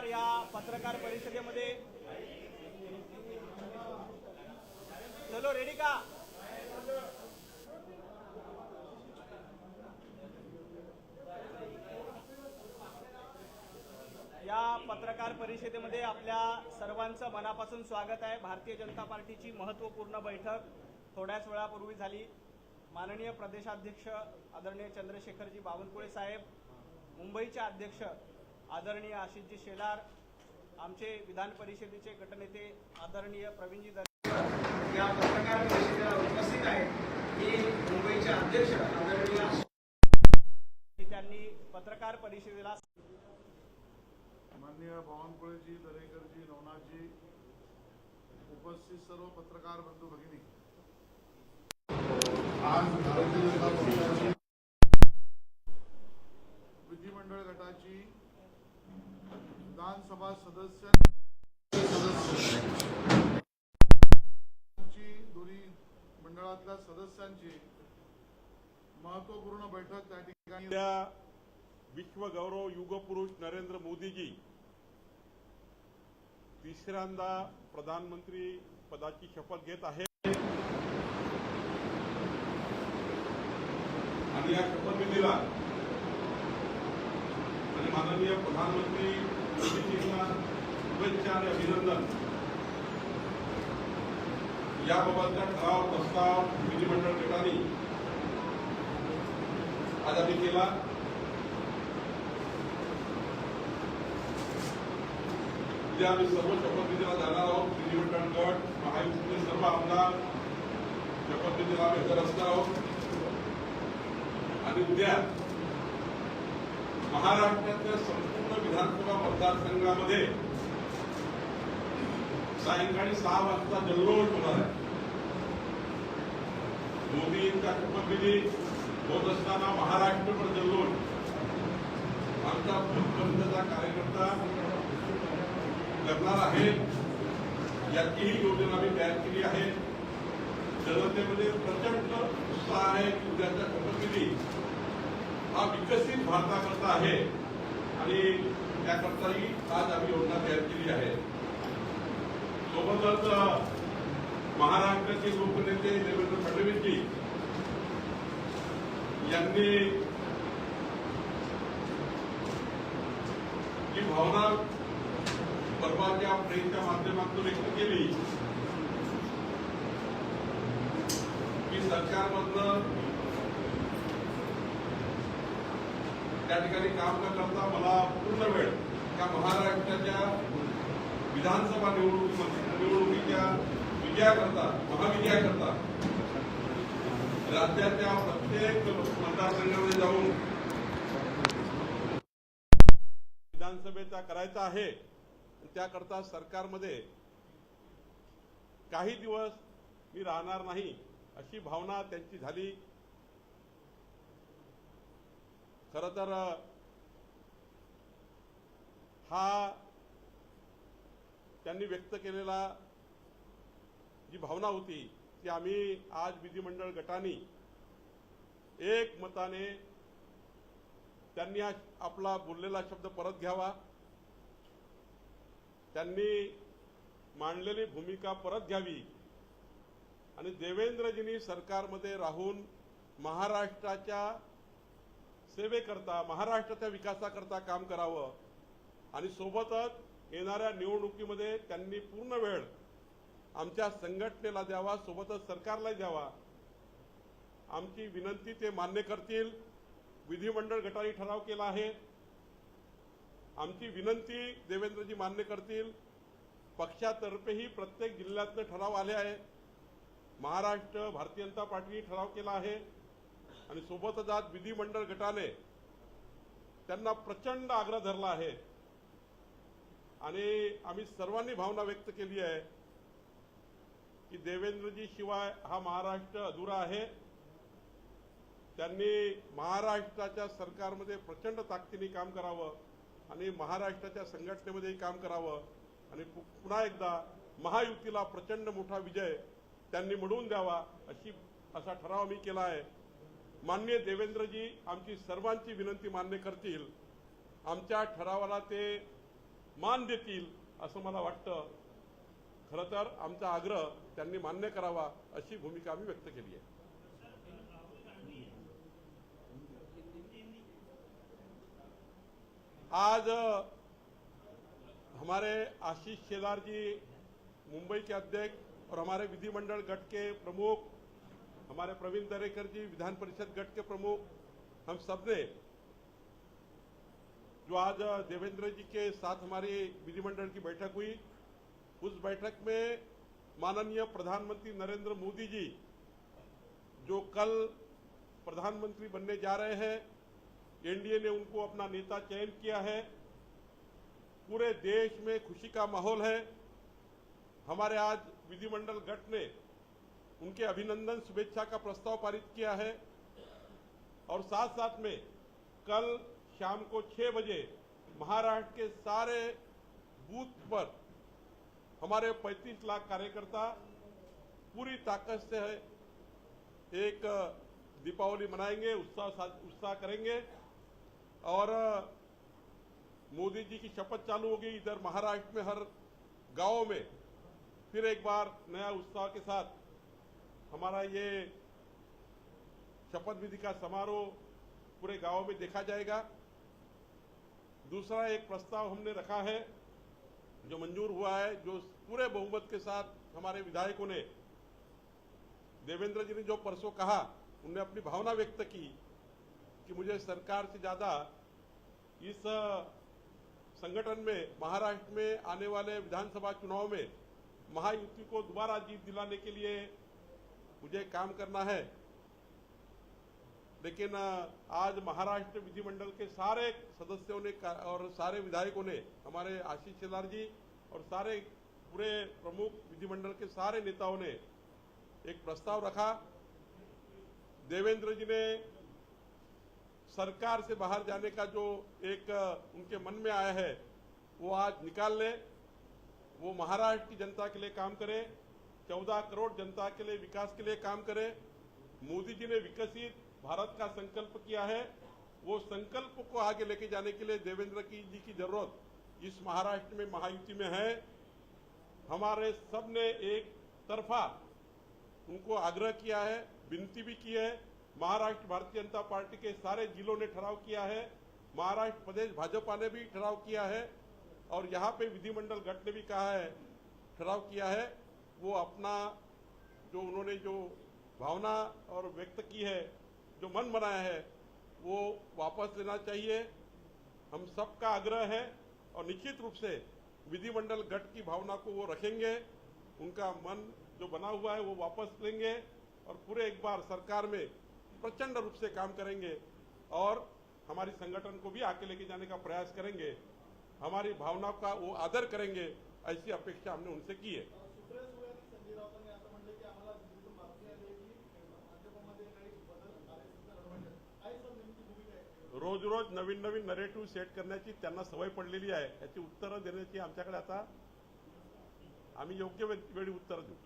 नमस्कार या पत्रकार परिषदेमध्ये. चलो रेडी का? या पत्रकार परिषदेमध्ये आपल्या सर्वांचं मनापासून स्वागत आहे. भारतीय जनता पार्टीची महत्त्वपूर्ण बैठक थोड्याच वेळापूर्वी झाली. माननीय प्रदेशाध्यक्ष आदरणीय चंद्रशेखरजी बावनकुळे साहेब मुंबईचे अध्यक्ष आदरणीय आशिषजी शेलार आमचे विधान परिषदेचे गटनेते आदरणीय प्रवीणजी दर या पत्रकार परिषदेला उपस्थित आहेत. मी मुंबईचे अध्यक्ष आदरणीय त्यांनी पत्रकार परिषदेला माननीय बावनकुळेजी दरेकरजी नवनाथजी उपस्थित सर्व पत्रकार बंधू भगिनी. आज भारतीय जनता पक्षाची विधिमंडळ गटाची विधानसभा सदस्य सदस्यांची दोन्ही मंडळातल्या सदस्यांची महत्त्वपूर्ण बैठक त्या ठिकाणी उद्या विश्व गौरव युगपुरुष नरेंद्र मोदीजी तिसऱ्यांदा प्रधानमंत्री पदाची शपथ घेत आहेत. आणि या शपथविधीला माननीय प्रधानमंत्री मोदीजींना शुभेच्छा आणि अभिनंदन. याबाबतचा ठराव प्रस्ताव विधिमंडळ गटाने आज आम्ही केला. उद्या आम्ही सर्व शपथविधीला जाणार आहोत. विधिमंडळ गट महायुतीचे सर्व आमदार शपथविधीला आम्ही हजर असणार आहोत. आणि उद्या महाराष्ट्रातल्या संपूर्ण विधानसभा मतदारसंघामध्ये सायंकाळी सहा वाजता जल्लोष होणार आहे. मोदींच्या शपथविधी होत असताना महाराष्ट्रभर जल्लोष आमचा बंदचा कार्यकर्ता करणार आहे. याचीही योजना आम्ही तयार केली आहे. जनतेमध्ये प्रचंड उत्साह आहे. की उद्याचा शपथविधी हा विकसित भारताकरता आहे. आणि त्याकरताही आज आम्ही योजना तयार केली आहे. सोबतच महाराष्ट्राचे लोकनेते देवेंद्र फडणवीसजी यांनी जी भावना परवाच्या ट्रेनच्या माध्यमातून व्यक्त केली की सरकारमधलं त्या ठिकाणी काम न करता मला पूर्ण वेळ त्या महाराष्ट्राच्या विधानसभा निवडणुकीमध्ये निवडणुकीच्या विजयाकरता महाविजयाकरता राज्याच्या प्रत्येक मतदारसंघामध्ये जाऊन विधानसभेचा करायचा आहे त्याकरता सरकारमध्ये काही दिवस मी राहणार नाही अशी भावना त्यांची झाली. खरं तर हा त्यांनी व्यक्त केलेला जी भावना होती ती आम्ही आज विधिमंडळ गटाने एक मताने त्यांनी हा आपला बोललेला शब्द परत घ्यावा. त्यांनी मांडलेली भूमिका परत घ्यावी. आणि देवेंद्रजींनी सरकारमध्ये राहून महाराष्ट्राच्या सेवेकरता महाराष्ट्राच्या विकासाकरता काम करावं. आणि सोबतच येणाऱ्या निवडणुकीमध्ये त्यांनी पूर्ण वेळ आमच्या संघटनेला द्यावा सोबतच सरकारला द्यावा. आमची विनंती ते मान्य करतील. विधिमंडळ गटाने ठराव केला आहे. आमची विनंती देवेंद्रजी मान्य करतील. पक्षातर्फेही प्रत्येक जिल्ह्यातनं ठराव आले आहे महाराष्ट्र भारतीय जनता पार्टीने ठराव केला आहे. आणि सोबतच आज विधिमंडळ गटाने त्यांना प्रचंड आग्रह धरला आहे. आणि आम्ही सर्वांनी भावना व्यक्त केली आहे की देवेंद्रजी शिवाय हा महाराष्ट्र अधुरा आहे. त्यांनी महाराष्ट्राच्या सरकारमध्ये प्रचंड ताकदीने काम करावं आणि महाराष्ट्राच्या संघटनेमध्येही काम करावं. आणि पुन्हा एकदा महायुतीला प्रचंड मोठा विजय त्यांनी मिळवून द्यावा अशी असा ठराव मी केला आहे. माननीय देवेंद्रजी आमची सर्वांची विनंती मान्य करतील. आमच्या ठरावाला ते मान देतील असं मला वाटतं. खरं तर आमचा आग्रह त्यांनी मान्य करावा अशी भूमिका आम्ही व्यक्त केली आहे. आज हमारे आशीष शेलार जी मुंबई के अध्यक्ष और हमारे विधिमंडल गट के प्रमुख हमारे प्रवीण दरेकर जी, विधान परिषद गट के प्रमुख, हम सबने जो आज देवेंद्र जी के साथ हमारी विधिमंडल की बैठक हुई, उस बैठक में माननीय प्रधानमंत्री नरेंद्र मोदी जी, जो कल प्रधानमंत्री बनने जा रहे हैं, एनडीए ने उनको अपना नेता चयन किया है। पूरे देश में खुशी का माहौल है। हमारे आज विधिमंडल गट ने उनके अभिनंदन, शुभेच्छा का प्रस्ताव पारित किया है। और साथ साथ में कल शाम को छह बजे महाराष्ट्र के सारे बूथ पर हमारे 35 लाख कार्यकर्ता पूरी ताकत से है एक दीपावली मनाएँगे, उत्साह उत्साह करेंगे। और मोदी जी की शपथ चालू होगी इधर महाराष्ट्र में, हर गाँव में। फिर एक बार नया उत्साह के साथ हमारा ये शपथ विधि का समारोह पूरे गाँव में देखा जाएगा। दूसरा एक प्रस्ताव हमने रखा है, जो मंजूर हुआ है, जो पूरे बहुमत के साथ हमारे विधायकों ने, देवेंद्र जी ने जो परसों कहा, उनने अपनी भावना व्यक्त की कि मुझे सरकार से ज़्यादा इस संगठन में, महाराष्ट्र में आने वाले विधानसभा चुनाव में महायुति को दोबारा जीत दिलाने के लिए मुझे काम करना है। लेकिन आज महाराष्ट्र विधिमंडल के सारे सदस्यों ने और सारे विधायकों ने, हमारे आशीष शेलार जी और सारे पूरे प्रमुख विधिमंडल के सारे नेताओं ने एक प्रस्ताव रखा। देवेंद्र जी ने सरकार से बाहर जाने का जो एक उनके मन में आया है, वो आज निकाल ले। वो महाराष्ट्र की जनता के लिए काम करे। चौदह करोड़ जनता के लिए विकास के लिए काम करे। मोदी जी ने विकसित भारत का संकल्प किया है। वो संकल्प को आगे लेके जाने के लिए देवेंद्र की जी की ज़रूरत इस महाराष्ट्र में, महायुति में है। हमारे सबने एक तरफा उनको आग्रह किया है, विनती भी की है। महाराष्ट्र भारतीय जनता पार्टी के सारे जिलों ने ठराव किया है। महाराष्ट्र प्रदेश भाजपा ने भी ठराव किया है। और यहाँ पे विधिमंडल गट ने भी कहा है, ठराव किया है। वो अपना जो उन्होंने जो भावना और व्यक्त की है, जो मन बनाया है, वो वापस लेना चाहिए। हम सबका आग्रह है और निश्चित रूप से विधिमंडल गठ की भावना को वो रखेंगे, उनका मन जो बना हुआ है वो वापस लेंगे और पूरे एक बार सरकार में प्रचंड रूप से काम करेंगे और हमारी संगठन को भी आके लेके जाने का प्रयास करेंगे। हमारी भावनाओं का वो आदर करेंगे, ऐसी अपेक्षा हमने उनसे की है। रोज रोज नवीन नवीन नरेटिव्ह सेट करण्याची त्यांना सवय पडलेली आहे. याची उत्तरं देण्याची आमच्याकडे आता आम्ही योग्य वेळी उत्तरं देऊ.